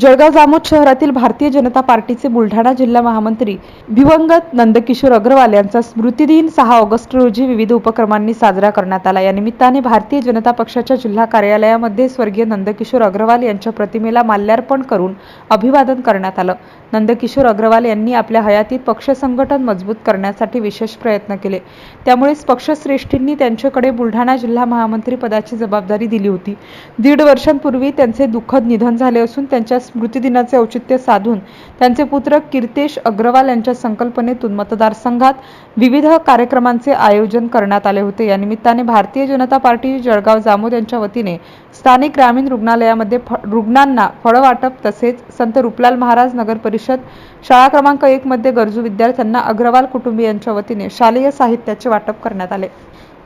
जळगाव जामोद शहरातील भारतीय जनता पार्टीचे बुलढाणा जिल्हा महामंत्री दिवंगत नंदकिशोर अग्रवाल यांचा स्मृतिदिन सहा ऑगस्ट रोजी विविध उपक्रमांनी साजरा करण्यात आला. या निमित्ताने भारतीय जनता पक्षाच्या जिल्हा कार्यालयामध्ये स्वर्गीय नंदकिशोर अग्रवाल यांच्या प्रतिमेला माल्यार्पण करून अभिवादन करण्यात आलं. नंदकिशोर अग्रवाल यांनी आपल्या हयातीत पक्ष संघटन मजबूत करण्यासाठी विशेष प्रयत्न केले. त्यामुळेच पक्षश्रेष्ठींनी त्यांच्याकडे बुलढाणा जिल्हा महामंत्री पदाची जबाबदारी दिली होती. दीड वर्षांपूर्वी त्यांचे दुःखद निधन झाले असून त्यांच्या स्मृतिदिनाचे औचित्य साधून त्यांचे पुत्र कीर्तेश अग्रवाल यांच्या संकल्पनेतून मतदारसंघात विविध कार्यक्रमांचे आयोजन करण्यात आले होते. या निमित्ताने भारतीय जनता पार्टी जळगाव जामोद यांच्या वतीने स्थानिक ग्रामीण रुग्णालयामध्ये रुग्णांना फळं वाटप तसेच संत रुपलाल महाराज नगर परिषद शाळा क्रमांक एक मध्ये गरजू विद्यार्थ्यांना अग्रवाल कुटुंबियांच्या वतीने शालेय साहित्याचे वाटप करण्यात आले.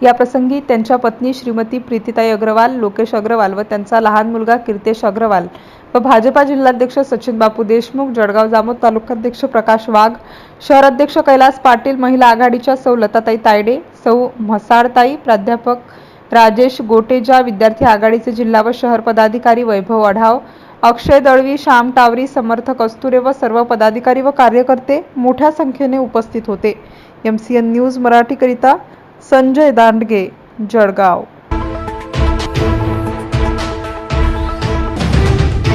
या प्रसंगी त्यांच्या पत्नी श्रीमती प्रीतिताई अग्रवाल लोकेश अग्रवाल व त्यांचा लहान मुलगा कीर्तेश अग्रवाल व भाजपा जिल्हाध्यक्ष सचिन बापू देशमुख जळगाव जामोद तालुकाध्यक्ष प्रकाश वाघ शहराध्यक्ष कैलास पाटील महिला आघाडीच्या सौ लताताई तायडे सौ म्हसाळताई प्राध्यापक राजेश गोटेजा विद्यार्थी आघाडीचे जिल्हा व शहर पदाधिकारी वैभव आढाव अक्षय दळवी श्याम टावरी समर्थ कस्तुरे व सर्व पदाधिकारी व कार्यकर्ते मोठ्या संख्येने उपस्थित होते. एम सी एन न्यूज मराठीकरिता संजय दांडगे जळगाव.